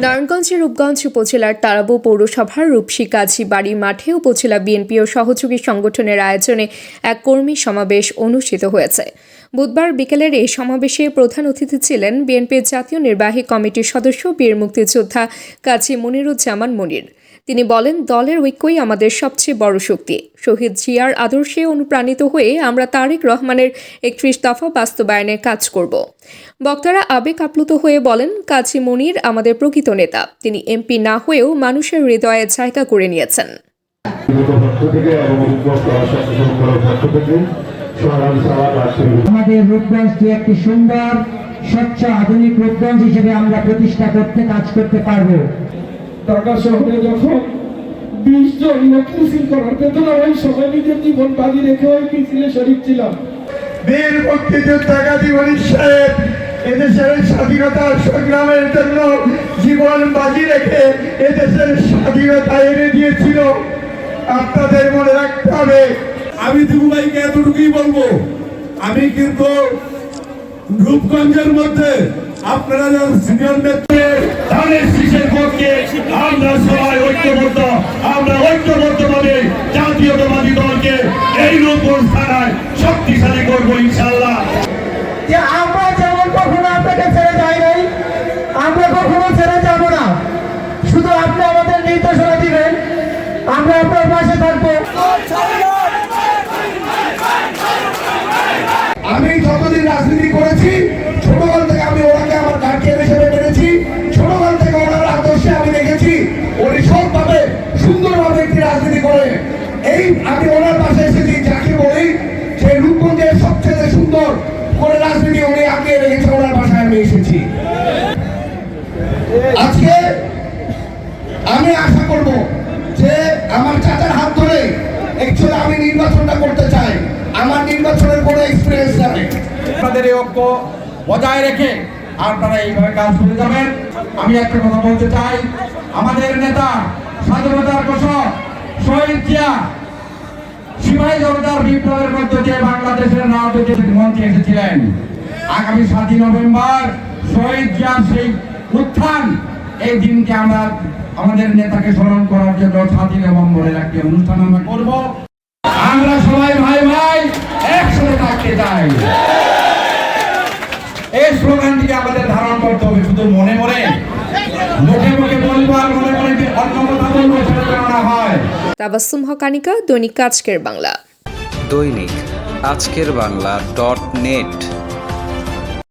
নারায়ণগঞ্জের রূপগঞ্জ উপজেলার তারাবো পৌরসভার রূপসী কাজী বাড়ি মাঠে উপজেলা বিএনপি ও সহযোগী সংগঠনের আয়োজনে এক কর্মী সমাবেশ অনুষ্ঠিত হয়েছে। বুধবার বিকেলের এই সমাবেশে প্রধান অতিথি ছিলেন বিএনপির জাতীয় নির্বাহী কমিটির সদস্য বীর মুক্তিযোদ্ধা কাজী মনিরুজ্জামান মনির। তিনি বলেন, দলের ঐক্যই আমাদের সবচেয়ে বড় শক্তি। শহীদ জিয়ার আদর্শে অনুপ্রাণিত হয়ে আমরা তারেক রহমানের একত্রিশ দফা বাস্তবায়নে কাজ করব। বক্তারা আবেগ আপ্লুত হয়ে বলেন, কাজী মনির আমাদের প্রকৃত নেতা। তিনি এমপি না হয়েও মানুষের হৃদয়ে জায়গা করে নিয়েছেন। আমাদের রূপগঞ্জকে একটি সুন্দর, স্বচ্ছ আধুনিক রূপগঞ্জ হিসেবে আমরা প্রতিষ্ঠা করতে কাজ করতে পারব। ঢাকা শহরে যখন বিশ জন লোক মিছিল করার ওই সময় নিজের জীবন বাজি রেখে ওই মিছিলে শরীর ছিলাম। বীর মুক্তিযোদ্ধা গাজী মনির সাহেব, এদেশের স্বাধীনতা সংগ্রামের জন্য জীবন বাজি রেখে এদেশের স্বাধীনতা এনে দিয়েছিল। আপনাদের মনে রাখতে হবে, আমি দিবু ভাইকে এতটুকুই বলব, আমি কিন্তু রূপগঞ্জের মধ্যে আপনারা যারা সিনিয়র নেত্রী ধানের শীষের পক্ষে আমরা সবাই ঐক্যবদ্ধ। আমরা ঐক্যবদ্ধভাবে জাতীয়তাবাদী দলকে এই রূপগঞ্জ থানায় শক্তিশালী করব ইনশাল্লাহ যে আমরা যেমন কখনো আপনাকে ছেড়ে যাই নাই আমরা কখনো ছেড়ে যাব না। শুধু আপনি আমাদের নির্দেশনা দিবেন আমরা আপনার পাশে থাকব। এই আমি ওনার পাশে এসেছি যাকে বলি যে রূপগঞ্জের সবচেয়ে সুন্দর করে রাজনীতি উনি আঁকিয়ে রেখেছে, ওনার বাসায় আমি এসেছি। আজকে আমি আশা করব যে আমার চাচার হাত ধরে একচুয়ালি আমি নির্বাচনটা করতে চাই। আমার নির্বাচনের কোনো এক্সপিরিয়েন্স নাই আপনাদের এই ঐক্য বজায় রেখে আপনারা এইভাবে কাজ করে যাবেন। আমি একটা কথা বলতে চাই। আমাদের নেতা স্বাধীনতার ঘোষক শহীদ জিয়া সিপাহী জনতার বিপ্লবের মধ্যে যে বাংলাদেশের রাজনৈতিক মঞ্চে এসেছিলেন। আগামী সাতই নভেম্বর শহীদ জিয়ার সেই উত্থান, এই দিনকে আমরা আমাদের নেতাকে স্মরণ করার জন্য সাতই নভেম্বরের একটি অনুষ্ঠান আমরা করব। আমরা সবাই ভাই ভাই একসাথে থাকতে চাই। এই স্লোগানটিকে আমাদের ধারণ করতে হবে, শুধু মনে মনে। মুখে মুখে বলব আর মনে মনে যে অন্য কথা বলব সেটা যেন না হয় তাবাসুম হকানিকা দৈনিক আজকের বাংলা। দৈনিক আজকের বাংলা ডট নেট।